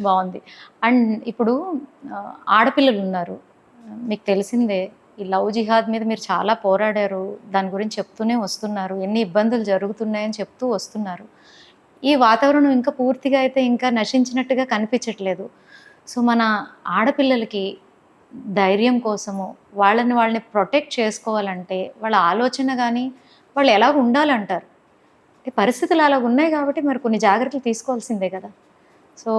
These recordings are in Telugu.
బాగుంది. అండ్ ఇప్పుడు ఆడపిల్లలు ఉన్నారు. మీకు తెలిసిందే ఈ లవ్ జిహాద్ మీద మీరు చాలా పోరాడారు. దాని గురించి చెప్తూనే వస్తున్నారు. ఎన్ని ఇబ్బందులు జరుగుతున్నాయని చెప్తూ వస్తున్నారు. ఈ వాతావరణం ఇంకా పూర్తిగా అయితే ఇంకా నశించినట్టుగా కనిపించట్లేదు. సో మన ఆడపిల్లలకి ధైర్యం కోసము వాళ్ళని వాళ్ళని ప్రొటెక్ట్ చేసుకోవాలంటే వాళ్ళ ఆలోచన కానీ వాళ్ళు ఎలా ఉండాలంటారు? ఈ పరిస్థితులు అలా ఉన్నాయి కాబట్టి మరి కొన్ని జాగ్రత్తలు తీసుకోవాల్సిందే కదా. సో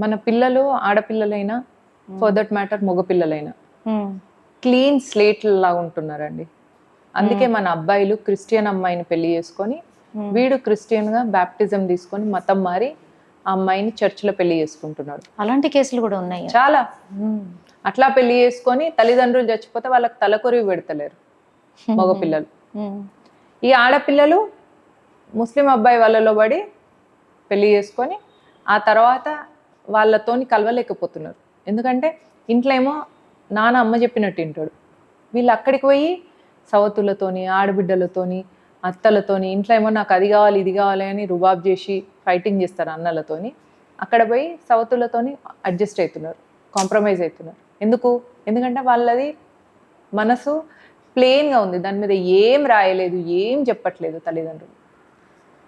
మన పిల్లలు ఆడపిల్లలైనా ఫర్ దట్ మ్యాటర్ మగపిల్లలైనా. క్లీన్ స్లేట్ లాగా ఉంటున్నారండి. అందుకే మన అబ్బాయిలు క్రిస్టియన్ అమ్మాయిని పెళ్ళి చేసుకొని వీడు క్రిస్టియన్గా బ్యాప్టిజం తీసుకొని మతం మారి ఆ అమ్మాయిని చర్చిలో పెళ్ళి చేసుకుంటున్నాడు. అలాంటి కేసులు కూడా ఉన్నాయి. చాలా. అట్లా పెళ్ళి చేసుకొని తల్లిదండ్రులు చచ్చిపోతే వాళ్ళకి తలకొరివి పెడతలేరు మగపిల్లలు. ఈ ఆడపిల్లలు ముస్లిం అబ్బాయి వాళ్ళలో పడి పెళ్ళి చేసుకొని ఆ తర్వాత వాళ్ళతోని కలవలేకపోతున్నారు. ఎందుకంటే ఇంట్లో ఏమో నాన్న అమ్మ చెప్పినట్టు వింటాడు వీళ్ళు అక్కడికి పోయి సవతులతోని ఆడబిడ్డలతోని అత్తలతోని ఇంట్లో ఏమో నాకు అది కావాలి ఇది కావాలి అని రుబాబ్ చేసి ఫైటింగ్ చేస్తారు అన్నలతోని. అక్కడ పోయి సవతులతోని అడ్జస్ట్ అవుతున్నారు కాంప్రమైజ్ అవుతున్నారు. ఎందుకు? ఎందుకంటే వాళ్ళది మనసు ప్లెయిన్గా ఉంది. దాని మీద ఏం రాయలేదు ఏం చెప్పట్లేదు తల్లిదండ్రులు.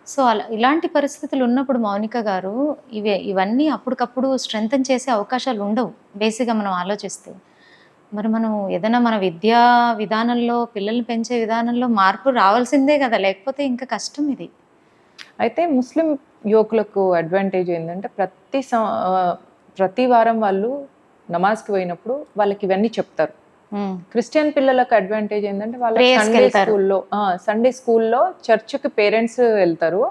సో అలా ఇలాంటి పరిస్థితులు ఉన్నప్పుడు మౌనిక గారు ఇవే ఇవన్నీ అప్పటికప్పుడు స్ట్రెంగ్తన్ చేసే అవకాశాలు ఉండవు బేసిక్గా మనం ఆలోచిస్తే. మరి మనం ఏదైనా మన విద్యా విధానంలో పిల్లల్ని పెంచే విధానంలో మార్పు రావాల్సిందే కదా లేకపోతే ఇంకా కష్టం ఇది. అయితే ముస్లిం యువకులకు అడ్వాంటేజ్ ఏంటంటే ప్రతి సం- ప్రతి వారం వాళ్ళు నమాజ్కి పోయినప్పుడు వాళ్ళకి ఇవన్నీ చెప్తారు. క్రిస్టియన్ పిల్లలకు అడ్వాంటేజ్ ఏంటంటే వాళ్ళ సండే. స్కూల్లో సండే స్కూల్లో చర్చ్కి పేరెంట్స్ వెళ్తారు.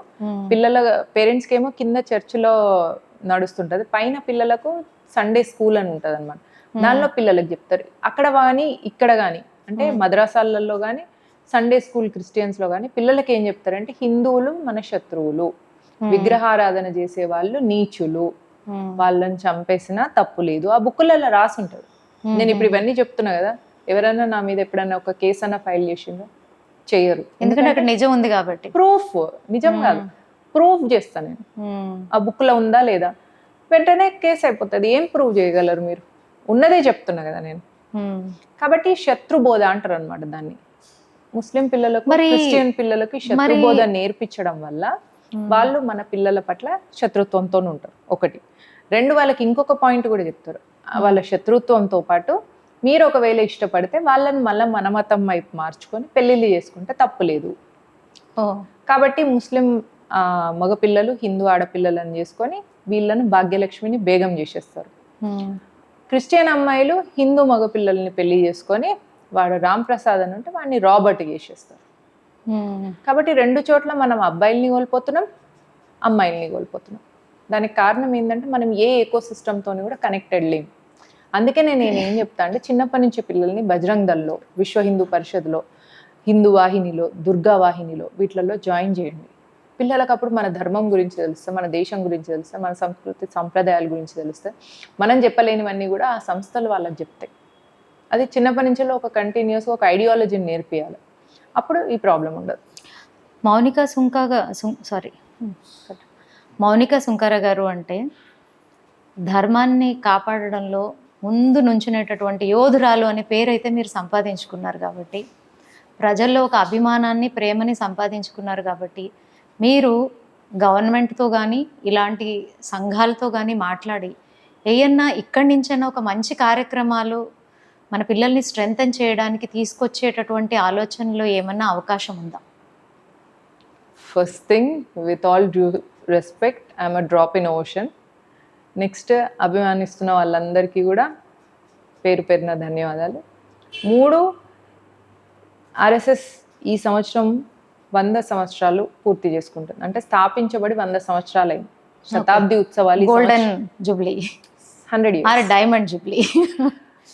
పిల్లల పేరెంట్స్కి ఏమో కింద చర్చిలో నడుస్తుంటది. పైన పిల్లలకు సండే స్కూల్ అని ఉంటది అనమాట దానిలో పిల్లలకు చెప్తారు. అక్కడ కానీ ఇక్కడ కానీ అంటే. మద్రాసాలలో కానీ సండే స్కూల్ క్రిస్టియన్స్లో కానీ పిల్లలకి ఏం చెప్తారంటే హిందువులు మన శత్రువులు. విగ్రహారాధన చేసే వాళ్ళు నీచులు వాళ్ళని చంపేసినా తప్పు లేదు. ఆ బుక్కులలో రాసి ఉంటుంది నేను ఇప్పుడు ఇవన్నీ చెప్తున్నా కదా ఎవరైనా నా మీద ఎప్పుడైనా ఒక కేసు అన్న ఫైల్ చేసిందో చెయ్యరు ఎందుకంటే అక్కడ నిజం ఉంది కాబట్టి. ప్రూఫ్ నిజం కాదు. ప్రూఫ్ చేస్తాను నేను. ఆ బుక్లో ఉందా లేదా? వెంటనే కేసు అయిపోతుంది. ఏం ప్రూవ్ చేయగలరు మీరు? ఉన్నదే చెప్తున్నా కదా నేను. కాబట్టి శత్రు బోధ అంటారు అనమాట దాన్ని. ముస్లిం పిల్లలకు క్రిస్టియన్ పిల్లలకి శత్రు మరి- బోధ నేర్పించడం వల్ల వాళ్ళు మన పిల్లల పట్ల శత్రుత్వంతో ఉంటారు. ఒకటి. రెండు వాళ్ళకి ఇంకొక పాయింట్ కూడా చెప్తారు. వాళ్ళ శత్రుత్వంతో పాటు మీరు ఒకవేళ ఇష్టపడితే వాళ్ళని మళ్ళీ మన మతం వైపు మార్చుకొని పెళ్ళిళ్ళు చేసుకుంటే తప్పు లేదు. కాబట్టి ముస్లిం మగపిల్లలు హిందూ ఆడపిల్లలను చేసుకొని వీళ్ళను భాగ్యలక్ష్మిని బేగం చేసేస్తారు. క్రిస్టియన్ అమ్మాయిలు హిందూ మగపిల్లల్ని పెళ్ళి చేసుకొని వాడు రామ్ ప్రసాద్ అని ఉంటే వాడిని రాబర్ట్ చేసేస్తారు. కాబట్టి రెండు చోట్ల మనం అబ్బాయిల్ని కోల్పోతున్నాం అమ్మాయిల్ని కోల్పోతున్నాం. దానికి కారణం ఏంటంటే మనం ఏ ఎకో సిస్టమ్తో కూడా కనెక్టెడ్ లేం. అందుకే నేను నేను ఏం చెప్తా అంటే చిన్నప్పటి నుంచి పిల్లల్ని బజరంగ్ దల్లో విశ్వ హిందూ పరిషత్లో హిందూ వాహినిలో దుర్గా వాహినిలో వీటిలలో జాయిన్ చేయండి. పిల్లలకు అప్పుడు మన ధర్మం గురించి తెలుస్తే మన దేశం గురించి తెలుస్తే మన సంస్కృతి సంప్రదాయాల గురించి తెలుస్తే మనం చెప్పలేనివన్నీ కూడా ఆ సంస్థలు వాళ్ళకి చెప్తాయి. అది చిన్నప్పటి నుంచి ఒక కంటిన్యూస్గా ఒక ఐడియాలజీని నేర్పియాలి. అప్పుడు ఈ ప్రాబ్లం ఉండదు. మౌనిక సుంకాగా సారీ మౌనిక సుంకర గారు అంటే ధర్మాన్ని కాపాడడంలో ముందు నుంచునేటటువంటి యోధురాలు అనే పేరైతే మీరు సంపాదించుకున్నారు కాబట్టి ప్రజల్లో ఒక అభిమానాన్ని ప్రేమని సంపాదించుకున్నారు కాబట్టి మీరు గవర్నమెంట్తో కానీ ఇలాంటి సంఘాలతో కానీ మాట్లాడి ఏయన్నా ఇక్కడి నుంచైనా ఒక మంచి కార్యక్రమాలు మన పిల్లల్ని స్ట్రెంగ్తన్ చేయడానికి తీసుకొచ్చేటటువంటి ఆలోచనలో ఏమన్నా అవకాశం ఉందా? First thing with all due respect I'm a drop in ocean next అభిమానిస్తున్న వాళ్ళందరికీ కూడా పేరు పేరున ధన్యవాదాలు. మూడు ఆర్ఎస్ఎస్ ఈ సంవత్సరం వంద సంవత్సరాలు పూర్తి చేసుకుంటుంది. అంటే స్థాపించబడి వంద సంవత్సరాలు అయింది శతాబ్ది ఉత్సవాలు golden jubilee hundred or diamond jubilee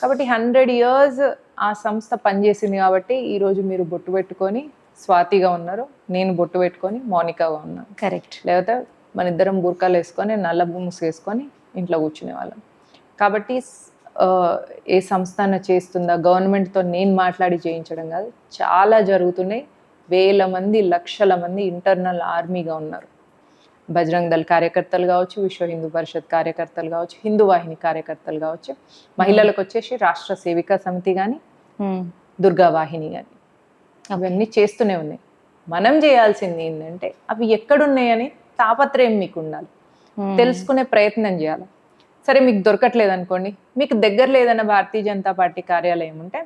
కాబట్టి హండ్రెడ్ ఇయర్స్ ఆ సంస్థ పనిచేసింది కాబట్టి ఈరోజు మీరు బొట్టు పెట్టుకొని స్వాతిగా ఉన్నారు నేను బొట్టు పెట్టుకొని మౌనికాగా ఉన్నాను కరెక్ట్ లేకపోతే మన ఇద్దరం బుర్కాలు వేసుకొని నల్ల ముసుగు వేసుకొని ఇంట్లో కూర్చునే వాళ్ళం. కాబట్టి ఏ సంస్థ అన్న చేస్తుందా గవర్నమెంట్తో నేను మాట్లాడి చేయించడం కాదు చాలా జరుగుతున్నాయి. వేల మంది లక్షల మంది ఇంటర్నల్ ఆర్మీగా ఉన్నారు. బజరంగ్ దళ్ కార్యకర్తలు కావచ్చు విశ్వ హిందూ పరిషత్ కార్యకర్తలు కావచ్చు హిందూ వాహిని కార్యకర్తలు కావచ్చు మహిళలకు వచ్చేసి రాష్ట్ర సేవికా సమితి కానీ ఉమ్, దుర్గా వాహిని కానీ అవన్నీ చేస్తూనే ఉన్నాయి మనం చేయాల్సింది ఏంటంటే అవి ఎక్కడున్నాయని తాపత్రయం మీకు ఉండాలి తెలుసుకునే ప్రయత్నం చేయాలి. సరే మీకు దొరకట్లేదు అనుకోండి మీకు దగ్గర లేదన్న భారతీయ జనతా పార్టీ కార్యాలయం ఉంటే